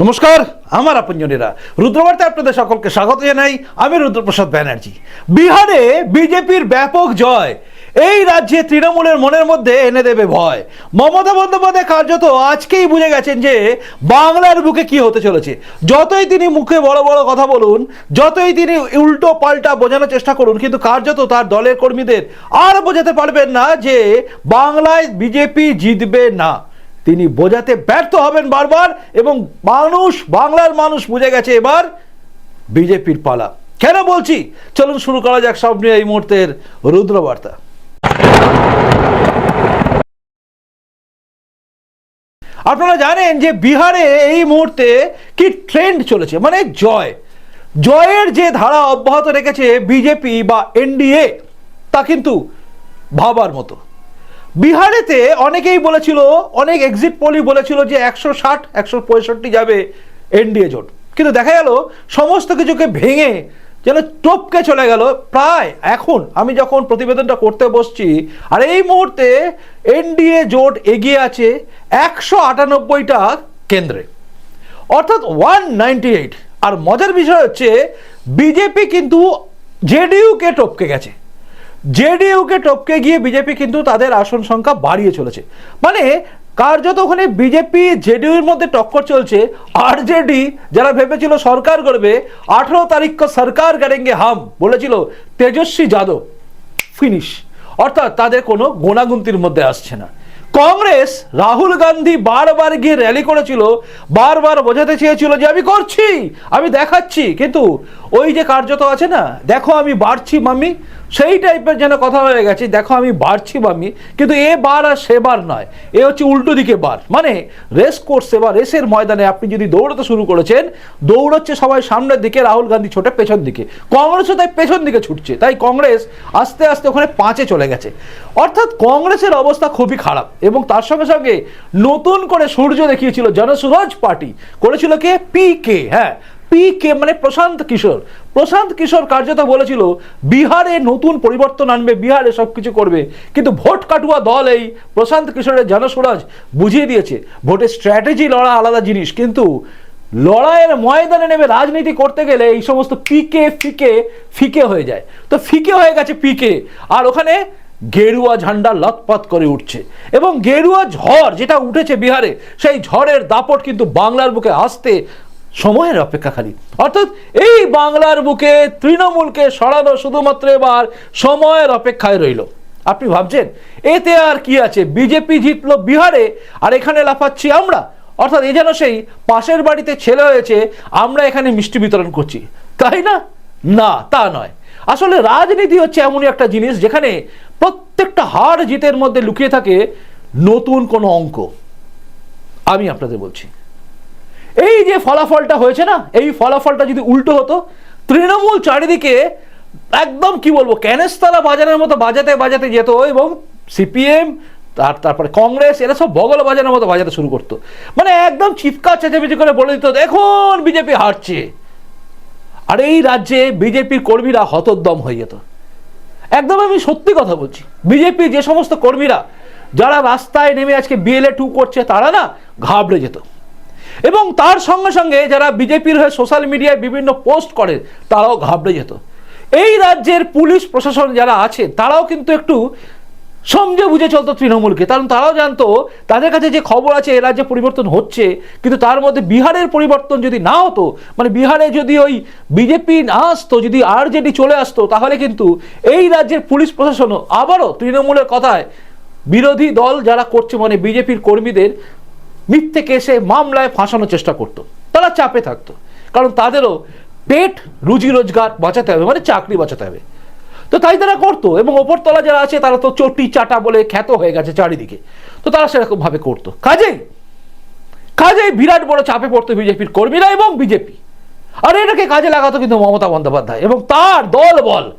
নমস্কার, আমার আপনজনেরা। রুদ্রবার্তায় আপনাদের সকলকে স্বাগত জানাই। আমি রুদ্রপ্রসাদ ব্যানার্জি। বিহারে বিজেপির ব্যাপক জয়। এই রাজ্যে তৃণমূলের মনের মধ্যে এনে দেবে ভয়। মমতা বন্দ্যোপাধ্যায় কার্যত আজকেই বুঝে গেছেন যে বাংলার বুকে কি হতে চলেছে। যতই তিনি মুখে বড় বড় কথা বলুন, যতই তিনি উল্টো পাল্টা বোঝানোর চেষ্টা করুন, কিন্তু কার্যত তার দলের কর্মীদের আর বোঝাতে পারবেন না যে বাংলায় বিজেপি জিতবে না। তিনি বোঝাতে ব্যর্থ হবেন বারবার এবং মানুষ, বাংলার মানুষ বুঝে গেছে এবার বিজেপির পালা। কেন বলছি? চলুন শুরু করা যাক সব নিয়ে এই মুহূর্তের রুদ্রবার্তা। আপনারা জানেন যে বিহারে এই মুহূর্তে কি ট্রেন্ড চলেছে? মানে জয়। জয়ের যে ধারা অব্যাহত রেখেছে বিজেপি বা এনডিএ, তা কিন্তু ভাবার মতো। বিহারেতে অনেকেই বলেছিল, অনেক এক্সিট পোলই বলেছিল যে একশো ষাট, একশো পঁয়ষট্টি যাবে এনডিএ জোট। কিন্তু দেখা গেল, সমস্ত কিছুকে ভেঙে যেন টপকে চলে গেল। প্রায় এখন আমি যখন প্রতিবেদনটা করতে বসছি, আর এই মুহূর্তে এনডিএ জোট এগিয়ে আছে একশো আটানব্বইটা কেন্দ্রে। অর্থাৎ ওয়ান নাইনটি এইট। আর মজার বিষয় হচ্ছে, বিজেপি কিন্তু জেডিইউকে টপকে গেছে। জেডিইউকে টপকে গিয়ে বিজেপি কিন্তু তাদের আসন সংখ্যা বাড়িয়ে চলেছে। মানে কার্যত ওখানে বিজেপি, জেডিইউর মধ্যে টক্কর চলছে। আরজেডি যারা ভেবেছিল সরকার করবে আঠারো তারিখ সরকার করেঙ্গে হাম বলেছিল তেজস্বী যাদব। ফিনিশ। অর্থাৎ তাদের কোনো গোনাগুন্তির মধ্যে আসছে না। কংগ্রেস রাহুল গান্ধী বারবার গিয়ে র্যালি করেছিল, বারবার বোঝাতে চেয়েছিল যে আমি করছি, আমি দেখাচ্ছি। কিন্তু ওই যে কার্যত আছে না, দেখো আমি বাড়ছি মামি সেই টাইপের যেন কথা হয়ে গেছে, দেখো আমি বাড়ছি বা আমি, কিন্তু এ বার আর সে বার নয়। এ হচ্ছে উল্টো দিকে বার। মানে রেস কোর্সে বা রেসের ময়দানে আপনি যদি দৌড়াতে শুরু করেছেন, দৌড়চ্ছে সবাই সামনের দিকে, রাহুল গান্ধী ছোটে পেছন দিকে। কংগ্রেসও তাই পেছন দিকে ছুটছে, তাই কংগ্রেস আস্তে আস্তে ওখানে পাঁচে চলে গেছে। অর্থাৎ কংগ্রেসের অবস্থা খুবই খারাপ এবং তার সঙ্গে সঙ্গে নতুন করে সূর্য দেখিয়েছিল জনসুরাজ পার্টি, করেছিল কে? পি কে হ্যাঁ। পি কে মানে প্রশান্ত কিশোর। প্রশান্ত কিশোর কার্যত বলেছিল, বিহারে নতুন পরিবর্তন আনবে, বিহারে সব কিছু করবে। কিন্তু ভোট কাটুয়া দল এই প্রশান্ত কিশোরের জনসুরাজ বুঝিয়ে দিয়েছে। ভোটের স্ট্র্যাটেজি লড়া আলাদা জিনিস, কিন্তু লড়াইয়ের ময়দানে নেমে রাজনীতি করতে গেলে এই সমস্ত পিকে ফিকে ফিকে হয়ে যায়। তো ফিকে হয়ে গেছে পিকে, আর ওখানে গেরুয়া ঝান্ডা লতপত করে উঠছে। এবং গেরুয়া ঝড় যেটা উঠেছে বিহারে, সেই ঝড়ের দাপট কিন্তু বাংলার বুকে আসতে সময়ের অপেক্ষা খালি। অর্থাৎ এই বাংলার বুকে তৃণমূলকে সরানো শুধুমাত্র এবার সময়ের অপেক্ষায় রইল। আপনি ভাবছেন, এতে আর কি আছে? বিজেপি জিতলো বিহারে, আর এখানে লাফাচ্ছি আমরা? অর্থাৎ এই যেন সেই পাশের বাড়িতে ছেলে হয়েছে, আমরা এখানে মিষ্টি বিতরণ করছি। তাই না? না, তা নয়। আসলে রাজনীতি হচ্ছে এমনই একটা জিনিস যেখানে প্রত্যেকটা হার জিতের মধ্যে লুকিয়ে থাকে নতুন কোনো অঙ্ক। আমি আপনাদের বলছি। এই যে ফলাফলটা হয়েছে না, এই ফলাফলটা যদি উল্টো হতো, তৃণমূল চারিদিকে একদম কি বলব ক্যানেস্তালা বাজানোর মতো বাজাতে বাজাতে যেত এবং সিপিএম, তার তারপরে কংগ্রেস, এরা সব বগল বাজানোর মতো বাজাতে শুরু করতো। মানে একদম চিৎকার চেঁচামেচি করে বলে দিত, দেখুন, বিজেপি হারছে। আর এই রাজ্যে বিজেপির কর্মীরা হতোদ্দম হয়ে যেত। একদম আমি সত্যি কথা বলছি বিজেপি যে সমস্ত কর্মীরা, যারা রাস্তায় নেমে আজকে বিএলএ টু করছে, তারা না ঘাবড়ে যেত। এবং তার সঙ্গে সঙ্গে যারা বিজেপির হয়ে সোশ্যাল মিডিয়ায় বিভিন্ন পোস্ট করে, তারাও ঘাবড়ে যেত। এই রাজ্যের পুলিশ প্রশাসন যারা আছে, তারাও কিন্তু একটু সমঝে বুঝে চলতো তৃণমূলকে। কারণ তারাও জানতো, তাদের কাছে যে খবর আছে, এ রাজ্যে পরিবর্তন হচ্ছে, কিন্তু তার মধ্যে বিহারের পরিবর্তন যদি না হতো মানে বিহারে যদি ওই বিজেপি না আসতো, যদি আরজেডি চলে আসতো, তাহলে কিন্তু এই রাজ্যের পুলিশ প্রশাসনও আবারও তৃণমূলের কথায় বিরোধী দল যারা করছে মানে বিজেপির কর্মীদের মিথ্যে কেসে মামলায় ফাঁসানোর চেষ্টা করতো। তারা চাপে থাকতো। কারণ তাদেরও পেট, রুজি রোজগার বাঁচাতে হবে মানে চাকরি বাঁচাতে হবে। তো তাই তারা করতো এবং ওপরতলা যারা আছে, তারা তো চটি চাটা বলে খ্যাত হয়ে গেছে চারিদিকে। তো তারা সেরকম ভাবে করতো। কাজেই কাজেই বিরাট বড় চাপে পড়তো বিজেপির কর্মীরা এবং বিজেপি। আর এটাকে কাজে লাগাতো কিন্তু মমতা বন্দ্যোপাধ্যায়। এবং তার দল বল,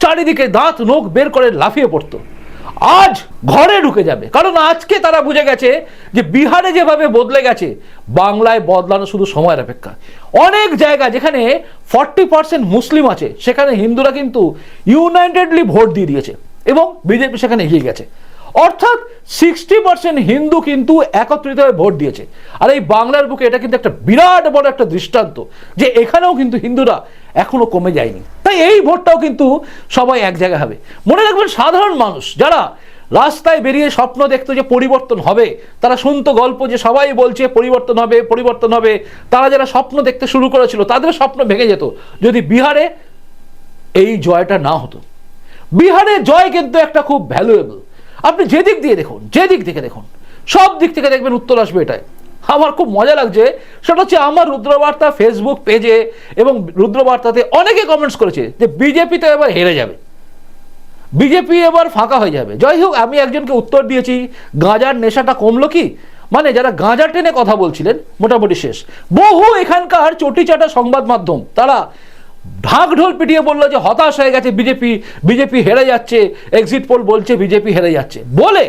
চারিদিকে দাঁত, নোখ বের করে লাফিয়ে পড়তো। আজ ঘরে ঢুকে যাবে। কারণ আজকে তারা বুঝে গেছে যে বিহারে যেভাবে বদলে গেছে, বাংলায় বদলানো শুধু সময়ের অপেক্ষা। অনেক জায়গা যেখানে ফর্টি পার্সেন্ট মুসলিম আছে, সেখানে হিন্দুরা কিন্তু ইউনাইটেডলি ভোট দিয়ে দিয়েছে এবং বিজেপি সেখানে এগিয়ে গেছে। অর্থাৎ সিক্সটি পার্সেন্ট হিন্দু কিন্তু একত্রিত হয়ে ভোট দিয়েছে। আর এই বাংলার বুকে এটা কিন্তু একটা বিরাট বড় একটা দৃষ্টান্ত যে এখানেও কিন্তু হিন্দুরা এখনও কমে যায়নি। তাই এই ভোটটাও কিন্তু সবাই এক জায়গায় হবে। মনে রাখবেন সাধারণ মানুষ যারা রাস্তায় বেরিয়ে স্বপ্ন দেখতো যে পরিবর্তন হবে, তারা শুনতো গল্প যে সবাই বলছে পরিবর্তন হবে পরিবর্তন হবে। তারা যারা স্বপ্ন দেখতে শুরু করেছিল, তাদের স্বপ্ন ভেঙে যেত। যদি বিহারে এই জয়টা না হতো। বিহারে জয় কিন্তু একটা খুব ভ্যালুয়েবল আপনি যে দিক দিয়ে দেখুন, যে দিক থেকে দেখুন, সব দিক থেকে দেখবেন উত্তর আসবে এটাই। আমার খুব মজা লাগছে, সেটা হচ্ছে আমার রুদ্রবার্তা ফেসবুক পেজে এবং রুদ্রবার্তাতে অনেকে কমেন্টস করেছে যে বিজেপি তো এবার হেরে যাবে। বিজেপি এবার ফাঁকা হয়ে যাবে। যাই হোক, আমি একজনকে উত্তর দিয়েছি, গাঁজার নেশাটা কমলো কি? মানে যারা গাঁজা টেনে কথা বলছিলেন, মোটামুটি শেষ। বহু এখানকার চটিচাটা সংবাদ মাধ্যম, তারা ঢাক ঢোল পিটিয়ে বলল যে হতাশ হয়ে গেছে বিজেপি বিজেপি হেরে যাচ্ছে এক্সিট পোল বলছে বিজেপি হেরে যাচ্ছে। বলে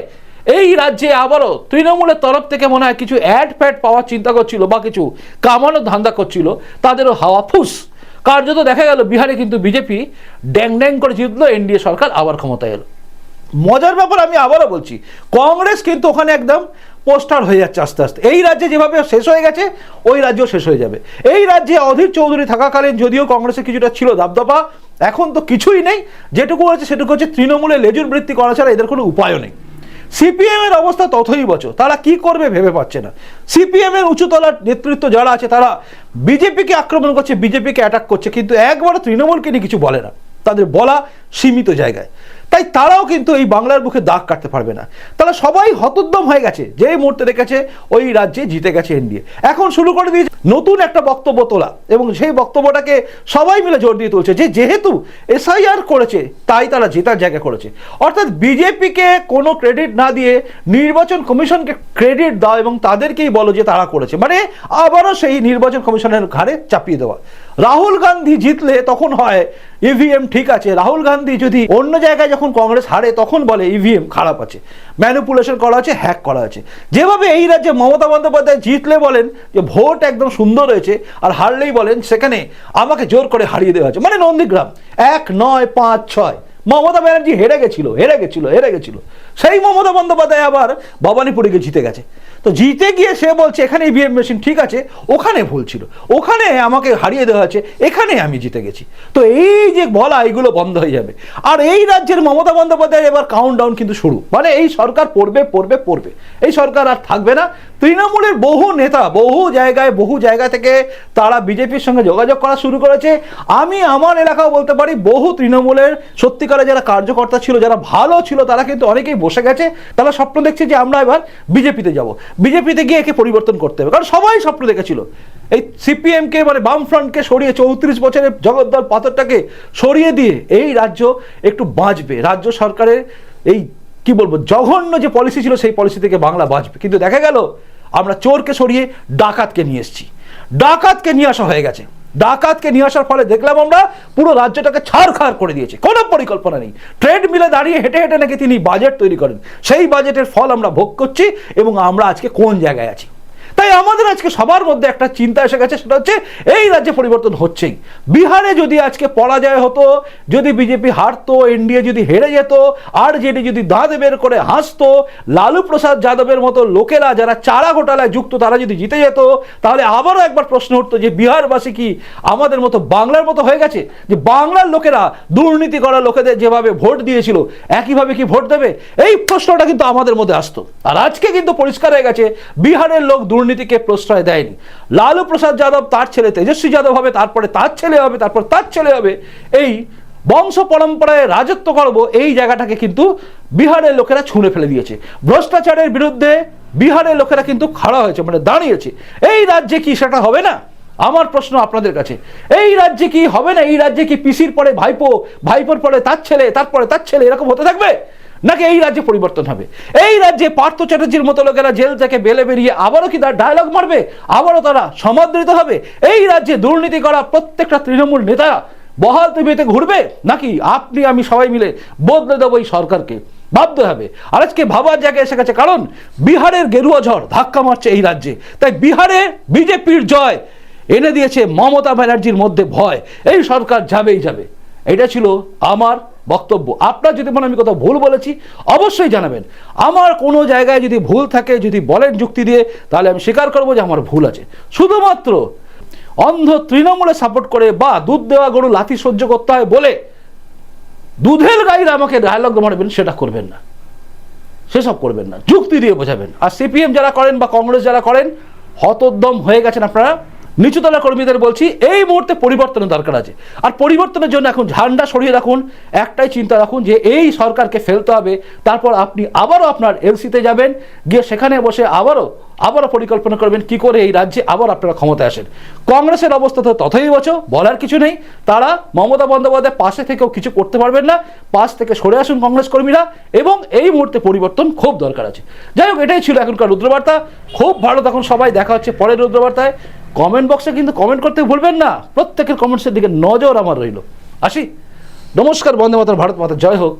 এই রাজ্যে আবারও তৃণমূলের তরফ থেকে মনে হয় কিছু অ্যাড ফ্যাড পাওয়ার চিন্তা করছিল বা কিছু কামানোর ধান্দা করছিল, তাদেরও হাওয়া ফুস। কার্যত দেখা গেল বিহারে কিন্তু বিজেপি ড্যাং ড্যাং করে জিতলো, এনডিএ সরকার আবার ক্ষমতায় এলো। মজার ব্যাপার আমি আবারও বলছি, কংগ্রেস কিন্তু ওখানে একদম পোস্টার হয়ে যাচ্ছে আস্তে আস্তে। এই রাজ্যে যেভাবে শেষ হয়ে গেছে, ওই রাজ্যও শেষ হয়ে যাবে। এই রাজ্যে অধীর চৌধুরী থাকাকালীন যদিও কংগ্রেসের কিছুটা ছিল দাবদাবা, এখন তো কিছুই নেই। যেটুকু হচ্ছে সেটুকু হচ্ছে তৃণমূলে লেজুর বৃত্তি করা ছাড়া এদের কোনো উপায়ও নেই। সিপিএম এর অবস্থা ততই বছর, তারা কি করবে ভেবে পাচ্ছে না। সিপিএম এর উঁচুতলার নেতৃত্ব যারা আছে, তারা বিজেপিকে আক্রমণ করছে, বিজেপিকে অ্যাটাক করছে, কিন্তু একবারও তৃণমূলকে নিয়ে কিছু বলে না। তাদের বলা সীমিত জায়গায়। তাই তারাও কিন্তু এই বাংলার বুকে দাগ কাটতে পারবে না। তারা সবাই হতোদ্যম হয়ে গেছে, যে মুহূর্তে দেখেছে ওই রাজ্যে জিতে গেছে এনডিএ। এখন শুরু করে দিয়েছে নতুন একটা বক্তব্য তোলা এবং সেই বক্তব্যটাকে সবাই মিলে জোর দিয়ে তুলছে যে যেহেতু এসআইআর করেছে, তাই তারা জেতার জায়গা করেছে। অর্থাৎ বিজেপিকে কোনো ক্রেডিট না দিয়ে নির্বাচন কমিশনকে ক্রেডিট দাও এবং তাদেরকেই বলো যে তারা করেছে। মানে আবারও সেই নির্বাচন কমিশনের ঘাড়ে চাপিয়ে দেওয়া। রাহুল গান্ধী জিতলে তখন হয় ইভিএম ঠিক আছে। রাহুল গান্ধী যদি অন্য জায়গায় যখন কংগ্রেস হারে, তখন বলে ইভিএম খারাপ আছে। ম্যানিপুলেশন করা আছে হ্যাক করা আছে। যেভাবে এই রাজ্যে মমতা বন্দ্যোপাধ্যায় জিতলে বলেন যে ভোট একদম সুন্দর হয়েছে, আর হারলেই বলেন সেখানে আমাকে জোর করে হারিয়ে দেওয়া হয়েছে। মানে নন্দীগ্রাম, এক নয় পাঁচ ছয়। মমতা ব্যানার্জি হেরে গেছিল হেরে গেছিল হেরে গেছিল। সেই মমতা বন্দ্যোপাধ্যায় আবার ভবানীপুরে গিয়ে জিতে গেছে। তো জিতে গিয়ে সে বলছে এখানে ইভিএম মেশিন ঠিক আছে। ওখানে ভুল ছিল। ওখানে আমাকে হারিয়ে দেওয়া হয়েছে, এখানে আমি জিতে গেছি। তো এই যে বলা, এইগুলো বন্ধ হয়ে যাবে। আর এই রাজ্যের মমতা বন্দ্যোপাধ্যায় এবার কাউন্ট ডাউন কিন্তু শুরু। মানে এই সরকার পড়বে পড়বে পড়বে। এই সরকার আর থাকবে না। তৃণমূলের বহু নেতা, বহু জায়গায়, বহু জায়গা থেকে তারা বিজেপির সঙ্গে যোগাযোগ করা শুরু করেছে। আমি আমার এলাকাও বলতে পারি, বহু তৃণমূলের সত্যিকারে যারা কার্যকর্তা ছিল, যারা ভালো ছিল, তারা কিন্তু অনেকেই বসে গেছে। তারা স্বপ্ন দেখছে যে আমরা এবার বিজেপিতে যাব। বিজেপিতে গিয়ে একে পরিবর্তন করতে হবে। কারণ সবাই স্বপ্ন দেখেছিল। এই সিপিএমকে মানে বাম বামফ্রন্টকে সরিয়ে চৌত্রিশ বছরের জগদ্দল পাথরটাকে সরিয়ে দিয়ে এই রাজ্য একটু বাঁচবে। রাজ্য সরকারের এই, কি বলব, জঘন্য যে পলিসি ছিল, সেই পলিসি থেকে বাংলা বাঁচবে। কিন্তু দেখা গেল, আমরা চোরকে সরিয়ে ডাকাতকে নিয়ে এসেছি। ডাকাতকে নিয়ে আসা হয়ে গেছে। ডাকাতকে নিয়ে আসার ফলে দেখলাম আমরা পুরো রাজ্যটাকে ছাড়খাড় করে দিয়েছে। কোনো পরিকল্পনা নেই। ট্রেড মিলে দাঁড়িয়ে হেঁটে হেঁটে নাকি তিনি বাজেট তৈরি করেন। সেই বাজেটের ফল আমরা ভোগ করছি এবং আমরা আজকে কোন জায়গায় আছি? তাই আমাদের আজকে সবার মধ্যে একটা চিন্তা এসে গেছে, সেটা হচ্ছে এই রাজ্যে পরিবর্তন হচ্ছেই। বিহারে যদি আজকে পরাজয় হতো, যদি বিজেপি হারতো, এনডিএ যদি হেরে যেত আর যেটি যদি দাঁত বের করে হাসতো, লালু প্রসাদ যাদবের মতো লোকেরা যারা চারা ঘোটালায় যুক্ত, তারা যদি জিতে যেত, তাহলে আবারও একবার প্রশ্ন উঠতো যে বিহারবাসী কি আমাদের মতো বাংলার মতো হয়ে গেছে? যে বাংলার লোকেরা দুর্নীতি করা লোকেদের যেভাবে ভোট দিয়েছিল, একইভাবে কি ভোট দেবে? এই প্রশ্নটা কিন্তু আমাদের মধ্যে আসতো। আর আজকে কিন্তু পরিষ্কার হয়ে গেছে, বিহারের লোক দুর্নীতিকে প্রশ্রয় দেয়নি। লালু প্রসাদ যাদব তার ছেলে, তেজস্বী যাদব হবে, তারপরে তার ছেলে হবে, তারপর তার ছেলে হবে। এই বংশ পরম্পরায় রাজত্ব করব, এই জায়গাটাকে কিন্তু বিহারের লোকেরা ছুঁড়ে ফেলে দিয়েছে। ভ্রষ্টাচারের বিরুদ্ধে বিহারের লোকেরা কিন্তু খাড়া হয়েছে মানে দাঁড়িয়েছে। এই রাজ্যে কি সেটা হবে না? আমার প্রশ্ন আপনাদের কাছে। এই রাজ্যে কি হবে না? এই রাজ্যে কি পিসির পরে ভাইপো, ভাইপোর পরে তার ছেলে, তারপরে তার ছেলে এরকম হতে থাকবে? নাকি এই রাজ্যে পরিবর্তন হবে? এই রাজ্যে পার্থ চ্যাটার্জির মতো লোকেরা জেল থেকে বেলে বেরিয়ে আবারও কি তার ডায়লগ মারবে? আবারও তারা সমাদৃত হবে? এই রাজ্যে দুর্নীতি করা প্রত্যেকটা তৃণমূল নেতা বহাল টিভিতে ঘুরবে? নাকি আপনি, আমি সবাই মিলে বদলে দেবো এই সরকারকে? ভাবতে হবে। আর আজকে ভাবার জায়গায় এসে গেছে কারণ, বিহারের গেরুয়া ঝড় ধাক্কা মারছে এই রাজ্যে। তাই বিহারে বিজেপির জয় এনে দিয়েছে মমতা ব্যানার্জির মধ্যে ভয়। এই সরকার যাবেই যাবে। এটা ছিল আমার বক্তব্য। আপনার যদি মনে আমি কোথাও ভুল বলেছি, অবশ্যই জানাবেন। আমার কোনো জায়গায় যদি ভুল থাকে, যদি বলেন যুক্তি দিয়ে, তাহলে আমি স্বীকার করব যে আমার ভুল আছে। শুধুমাত্র অন্ধ তৃণমূলে সাপোর্ট করে বা দুধ দেওয়া গরু লাথি সহ্য করতে হয় বলে দুধের গাইরা আমাকে ডায়লগ মারবেন সেটা করবেন না। সেসব করবেন না। যুক্তি দিয়ে বোঝাবেন। আর সিপিএম যারা করেন বা কংগ্রেস যারা করেন হতোদ্যম হয়ে গেছেন আপনারা। নিচুতলা কর্মীদের বলছি, এই মুহূর্তে পরিবর্তনের দরকার আছে। আর পরিবর্তনের জন্য এখন ঝান্ডা সরিয়ে রাখুন, একটাই চিন্তা রাখুন যে এই সরকারকে ফেলতে হবে, তারপর আপনি আবারও আপনার এলসিতে যাবেন, গিয়ে সেখানে বসে আবারও আবারও পরিকল্পনা করবেন কি করে এই রাজ্যে আবার আপনারা ক্ষমতায় আসেন। কংগ্রেসের অবস্থা তো তথই বছো বলার কিছু নেই। তারা মমতা বন্দ্যোপাধ্যায় পাশে থেকেও কিছু করতে পারবেন না, পাশ থেকে সরে আসুন কংগ্রেস কর্মীরা, এবং এই মুহূর্তে পরিবর্তন খুব দরকার আছে। যাই হোক, এটাই ছিল এখনকার রুদ্রবার্তা। খুব ভালো তখন সবাই, দেখা হচ্ছে পরের রুদ্রবার্তায়। কমেন্ট বক্সে কিন্তু কমেন্ট করতে ভুলবেন না। প্রত্যেকের কমেন্টসের দিকে নজর আমার রইল। আসি। নমস্কার, বন্দে মাতার ভারত মাতা, জয় হোক।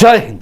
জয় হিন্দ।